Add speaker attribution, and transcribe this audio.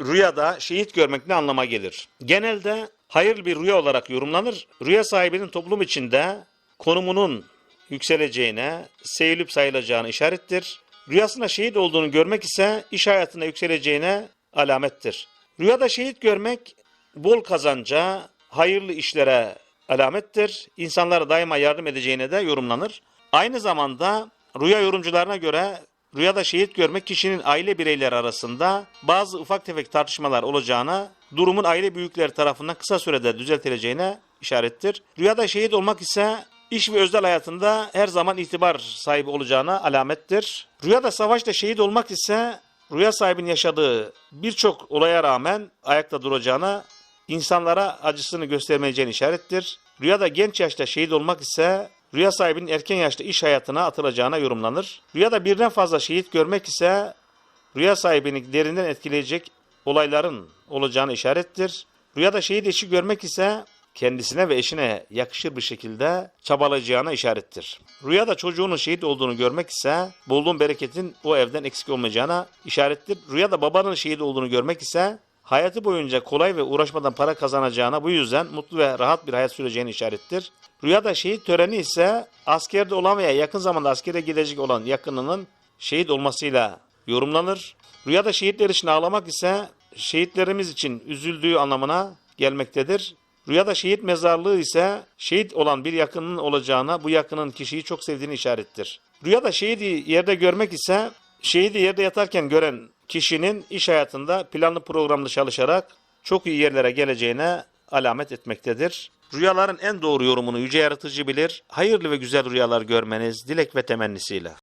Speaker 1: rüyada şehit görmek ne anlama gelir? Genelde hayırlı bir rüya olarak yorumlanır. Rüya sahibinin toplum içinde konumunun yükseleceğine, sevilip sayılacağına işarettir. Rüyasında şehit olduğunu görmek ise iş hayatında yükseleceğine alamettir. Rüyada şehit görmek bol kazanca, hayırlı işlere alamettir. İnsanlara daima yardım edeceğine de yorumlanır. Aynı zamanda rüya yorumcularına göre rüyada şehit görmek kişinin aile bireyleri arasında bazı ufak tefek tartışmalar olacağına, durumun aile büyükleri tarafından kısa sürede düzeltileceğine işarettir. Rüyada şehit olmak ise iş ve özel hayatında her zaman itibar sahibi olacağına alamettir. Rüyada savaşta şehit olmak ise rüya sahibinin yaşadığı birçok olaya rağmen ayakta duracağına, insanlara acısını göstermeyeceğine işarettir. Rüyada genç yaşta şehit olmak ise rüya sahibinin erken yaşta iş hayatına atılacağına yorumlanır. Rüyada birden fazla şehit görmek ise rüya sahibini derinden etkileyecek olayların olacağını işarettir. Rüyada şehit eşi görmek ise kendisine ve eşine yakışır bir şekilde çabalayacağına işarettir. Rüyada çocuğunun şehit olduğunu görmek ise bolluğun bereketin o evden eksik olmayacağına işarettir. Rüyada babanın şehit olduğunu görmek ise hayatı boyunca kolay ve uğraşmadan para kazanacağına bu yüzden mutlu ve rahat bir hayat süreceğini işarettir. Rüyada şehit töreni ise askerde olan veya yakın zamanda askere gidecek olan yakınının şehit olmasıyla yorumlanır. Rüyada şehitler için ağlamak ise şehitlerimiz için üzüldüğü anlamına gelmektedir. Rüyada şehit mezarlığı ise şehit olan bir yakının olacağına bu yakının kişiyi çok sevdiğini işarettir. Rüyada şehidi yerde görmek ise şehidi yerde yatarken gören kişinin iş hayatında planlı programlı çalışarak çok iyi yerlere geleceğine alamet etmektedir. Rüyaların en doğru yorumunu yüce yaratıcı bilir. Hayırlı ve güzel rüyalar görmeniz dilek ve temennisiyle.